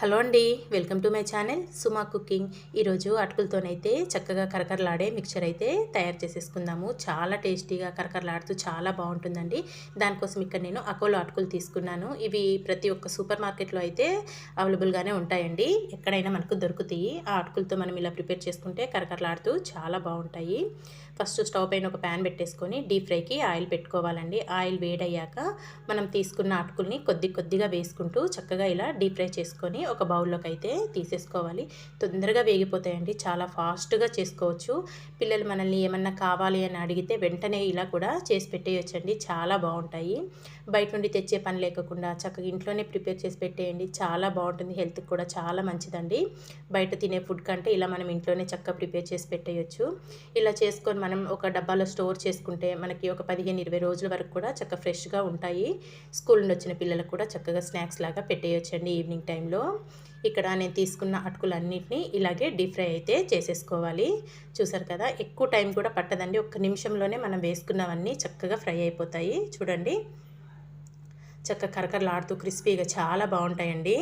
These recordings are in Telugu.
హలో అండి welcome to my channel Suma cooking. ఈరోజు అటుకులతోనైతే చక్కగా కరకరలాడే మిక్చర్ అయితే తయారు చేసేసుకుందాము. చాలా టేస్టీగా కరకరలాడుతూ చాలా బాగుంటుందండి. దానికోసం ఇక్కడ నేను అకోలో అటుకులు తీసుకున్నాను. ఇవి ప్రతి ఒక్క సూపర్ మార్కెట్లో అయితే అవైలబుల్గానే ఉంటాయండి. ఎక్కడైనా మనకు దొరుకుతాయి. ఆ అటుకులతో మనం ఇలా ప్రిపేర్ చేసుకుంటే కరకరలాడుతూ చాలా బాగుంటాయి. ఫస్ట్ స్టవ్ పైన ఒక ప్యాన్ పెట్టేసుకొని డీప్ ఫ్రైకి ఆయిల్ పెట్టుకోవాలండి. ఆయిల్ వేడయ్యాక మనం తీసుకున్న అటుకుల్ని కొద్ది కొద్దిగా వేసుకుంటూ చక్కగా ఇలా డీప్ ఫ్రై చేసుకొని ఒక బౌల్లోకి అయితే తీసేసుకోవాలి. తొందరగా వేగిపోతాయండి. చాలా ఫాస్ట్గా చేసుకోవచ్చు. పిల్లలు మనల్ని ఏమన్నా కావాలి అని అడిగితే వెంటనే ఇలా కూడా చేసి పెట్టేయచ్చండి. చాలా బాగుంటాయి. బయట నుండి తెచ్చే పని లేకుండా చక్కగా ఇంట్లోనే ప్రిపేర్ చేసి పెట్టేయండి. చాలా బాగుంటుంది. హెల్త్కి కూడా చాలా మంచిదండి. బయట తినే ఫుడ్ కంటే ఇలా మనం ఇంట్లోనే చక్కగా ప్రిపేర్ చేసి పెట్టేయచ్చు. ఇలా చేసుకొని మనం ఒక డబ్బాలో స్టోర్ చేసుకుంటే మనకి ఒక పదిహేను ఇరవై రోజుల వరకు కూడా చక్కగా ఫ్రెష్గా ఉంటాయి. స్కూల్ నుండి వచ్చిన పిల్లలకు కూడా చక్కగా స్నాక్స్ లాగా పెట్టేయచ్చండి ఈవినింగ్ టైంలో. ఇక్కడ నేను తీసుకున్న అటుకులన్నింటినీ ఇలాగే డీప్ ఫ్రై అయితే చేసేసుకోవాలి. చూసారు కదా ఎక్కువ టైం కూడా పట్టదండి. ఒక్క నిమిషంలోనే మనం వేసుకున్నవన్నీ చక్కగా ఫ్రై అయిపోతాయి. చూడండి. చక్కగా కరకరలాడుతూ క్రిస్పీగా చాలా బాగుంటాయండి.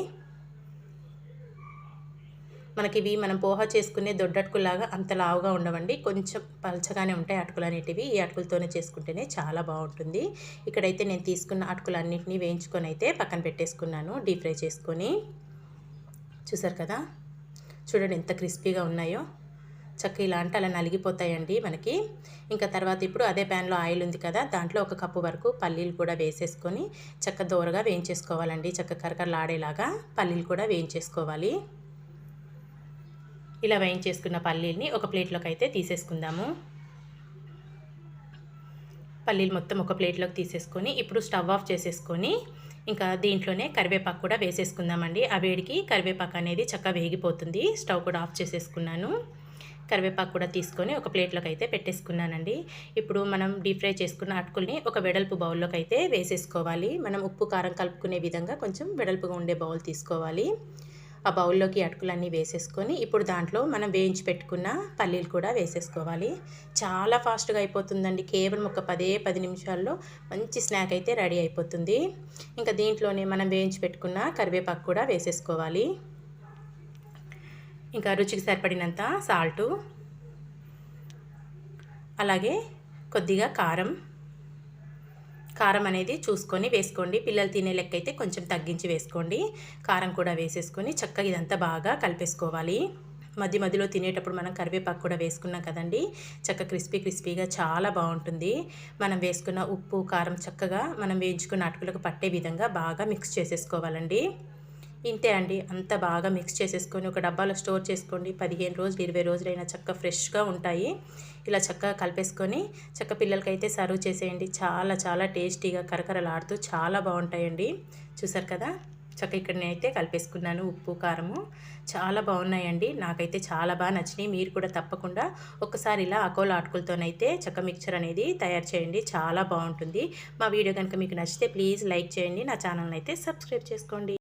మనకి ఇవి మనం పోహా చేసుకునే దొడ్డటుకులాగా అంత లావుగా ఉండవండి. కొంచెం పలచగానే ఉంటాయి అటుకులు అనేటివి ఈ అటుకులతోనే చేసుకుంటేనే చాలా బాగుంటుంది. ఇక్కడైతే నేను తీసుకున్న అటుకులు అన్నింటినీ వేయించుకొని అయితే పక్కన పెట్టేసుకున్నాను డీప్ ఫ్రై చేసుకొని. చూసారు కదా? చూడండి ఎంత క్రిస్పీగా ఉన్నాయో. చక్క ఇలా అంటే అలా నలిగిపోతాయండి మనకి. ఇంకా తర్వాత ఇప్పుడు అదే ప్యాన్లో ఆయిల్ ఉంది కదా దాంట్లో ఒక కప్పు వరకు పల్లీలు కూడా వేసేసుకొని చక్క దోరగా వేయించేసుకోవాలండి. చక్క కరకరలాడేలాగా పల్లీలు కూడా వేయించేసుకోవాలి. ఇలా వేయించేసుకున్న పల్లీల్ని ఒక ప్లేట్లోకి అయితే తీసేసుకుందాము. పల్లీలు మొత్తం ఒక ప్లేట్లోకి తీసేసుకొని ఇప్పుడు స్టవ్ ఆఫ్ చేసేసుకొని ఇంకా దీంట్లోనే కరివేపాకు కూడా వేసేసుకుందామండి. ఆ వేడికి కరివేపాకు అనేది చక్కగా వేగిపోతుంది. స్టవ్ కూడా ఆఫ్ చేసేసుకున్నాను. కరివేపాకు కూడా తీసుకొని ఒక ప్లేట్లోకి అయితే పెట్టేసుకున్నానండి. ఇప్పుడు మనం డీప్ ఫ్రై చేసుకున్న అటుకుల్ని ఒక వెడల్పు బౌల్లోకి అయితే వేసేసుకోవాలి. మనం ఉప్పు కారం కలుపుకునే విధంగా కొంచెం వెడల్పుగా ఉండే బౌల్ తీసుకోవాలి. ఆ బౌల్లోకి అటుకులన్నీ వేసేసుకొని ఇప్పుడు దాంట్లో మనం వేయించి పెట్టుకున్న పల్లీలు కూడా వేసేసుకోవాలి. చాలా ఫాస్ట్గా అయిపోతుందండి. కేవలం ఒక పదే పది నిమిషాల్లో మంచి స్నాక్ అయితే రెడీ అయిపోతుంది. ఇంకా దీంట్లోనే మనం వేయించి పెట్టుకున్న కరివేపాకు కూడా వేసేసుకోవాలి. ఇంకా రుచికి సరిపడినంత సాల్టు అలాగే కొద్దిగా కారం కారం అనేది చూసుకొని వేసుకోండి. పిల్లలు తినే లెక్క అయితే కొంచెం తగ్గించి వేసుకోండి. కారం కూడా వేసేసుకొని చక్కగా ఇదంతా బాగా కలిపేసుకోవాలి. మధ్య మధ్యలో తినేటప్పుడు మనం కరివేపాకు కూడా వేసుకున్నాం కదండి. చక్క క్రిస్పీ క్రిస్పీగా చాలా బాగుంటుంది. మనం వేసుకున్న ఉప్పు కారం చక్కగా మనం వేయించుకున్న అటుకులకు పట్టే విధంగా బాగా మిక్స్ చేసేసుకోవాలండి. ఇంతే అండి. అంత బాగా మిక్స్ చేసేసుకొని ఒక డబ్బాలో స్టోర్ చేసుకోండి. పదిహేను రోజులు ఇరవై రోజులైనా చక్క ఫ్రెష్గా ఉంటాయి. ఇలా చక్కగా కలిపేసుకొని చక్క పిల్లలకైతే సర్వ్ చేసేయండి. చాలా చాలా టేస్టీగా కరకరలాడుతూ చాలా బాగుంటాయండి. చూసారు కదా? చక్క ఇక్కడ నేనైతే కలిపేసుకున్నాను ఉప్పు కారము. చాలా బాగున్నాయండి. నాకైతే చాలా బాగా నచ్చినాయి. మీరు కూడా తప్పకుండా ఒకసారి ఇలా అకోలా ఆటుకులతోనైతే చక్క మిక్చర్ అనేది తయారు చేయండి. చాలా బాగుంటుంది. మా వీడియో కనుక మీకు నచ్చితే ప్లీజ్ లైక్ చేయండి. నా ఛానల్ని అయితే సబ్స్క్రైబ్ చేసుకోండి.